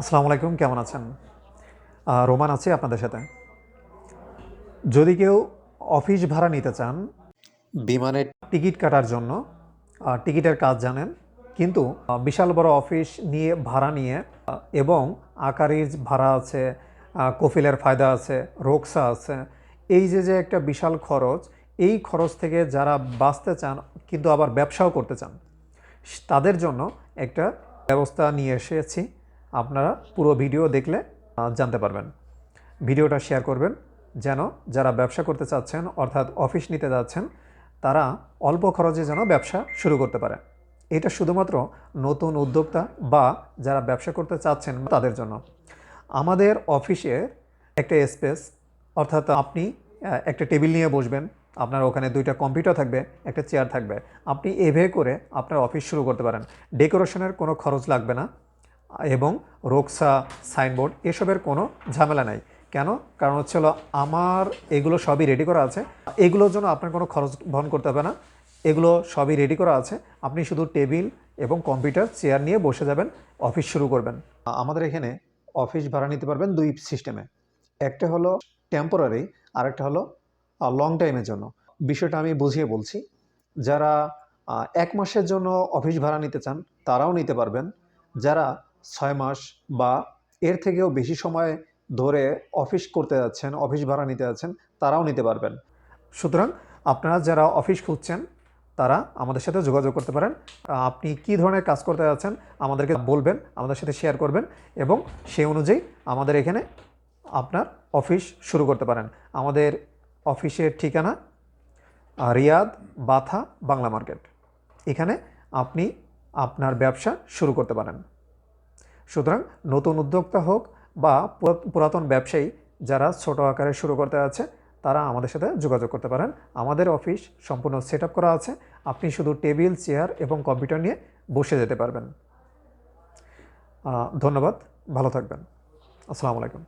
আসসালামু আলাইকুম কেমন আছেন? রোমান আছে আপনাদের সাথে। যদি কেউ অফিস ভাড়া নিতে চান বিমানের টিকিট কাটার জন্য টিকিটের কাজ জানেন কিন্তু বিশাল বড় অফিস নিয়ে ভাড়া নিয়ে এবং আকারিজ ভাড়া আছে কফিলের ফায়দা আছে রোকসা আছে এই যে যে একটা বিশাল খরচ এই খরচ থেকে যারা বাঁচতে চান কিন্তু আবার ব্যবসাও করতে চান তাদের জন্য একটা ব্যবস্থা নিয়ে এসেছি। আপনারা পুরো ভিডিও দেখলে জানতে পারবেন। ভিডিওটা শেয়ার করবেন যেন যারা ব্যবসা করতে চাচ্ছেন, অর্থাৎ অফিস নিতে যাচ্ছেন, তারা অল্প খরচে যেন ব্যবসা শুরু করতে পারে। এটা শুধুমাত্র নতুন উদ্যোক্তা বা যারা ব্যবসা করতে চাচ্ছেন তাদের জন্য। আমাদের অফিসে একটা স্পেস, অর্থাৎ আপনি একটা টেবিল নিয়ে বসবেন। আপনার ওখানে দুইটা কম্পিউটার থাকবে, একটা চেয়ার থাকবে। আপনি এভে করে আপনার অফিস শুরু করতে পারেন। ডেকোরেশনের কোনো খরচ লাগবে না। এবং রোকসা সাইনবোর্ড, এসবের কোনো ঝামেলা নাই। কেন? কারণ হচ্ছে হলো আমার এগুলো সবই রেডি করা আছে। এগুলোর জন্য আপনার কোনো খরচ বহন করতে হবে না। এগুলো সবই রেডি করা আছে। আপনি শুধু টেবিল এবং কম্পিউটার, চেয়ার নিয়ে বসে যাবেন, অফিস শুরু করবেন। আমাদের এখানে অফিস ভাড়া নিতে পারবেন দুই সিস্টেমে একটা হলো টেম্পোরারি আর একটা হলো লং টাইমের জন্য। বিষয়টা আমি বুঝিয়ে বলছি। যারা এক মাসের জন্য অফিস ভাড়া নিতে চান, তারাও নিতে পারবেন। যারা ছয় মাস বা এর থেকেও বেশি সময় ধরে অফিস করতে যাচ্ছেন, অফিস ভাড়া নিতে যাচ্ছেন, তারাও নিতে পারবেন। সুতরাং আপনারা যারা অফিস খুঁজছেন, তারা আমাদের সাথে যোগাযোগ করতে পারেন। আপনি কি ধরনের কাজ করতে যাচ্ছেন আমাদেরকে বলবেন, আমাদের সাথে শেয়ার করবেন এবং সেই অনুযায়ী আমাদের এখানে আপনার অফিস শুরু করতে পারেন। আমাদের অফিসের ঠিকানা রিয়াদ বাথা বাংলা মার্কেট। এখানে আপনি আপনার ব্যবসা শুরু করতে পারেন। সুতরাং নতুন উদ্যোক্তা হোক বা পুরা- পুরাতন ব্যবসায়ী যারা ছোট আকারে শুরু করতে আছে, তারা আমাদের সাথে যোগাযোগ করতে পারেন। আমাদের অফিস সম্পূর্ণ সেট করা আছে। আপনি শুধু টেবিল, চেয়ার এবং কম্পিউটার নিয়ে বসে যেতে পারবেন। ধন্যবাদ। ভালো থাকবেন। আসসালামু আলাইকুম।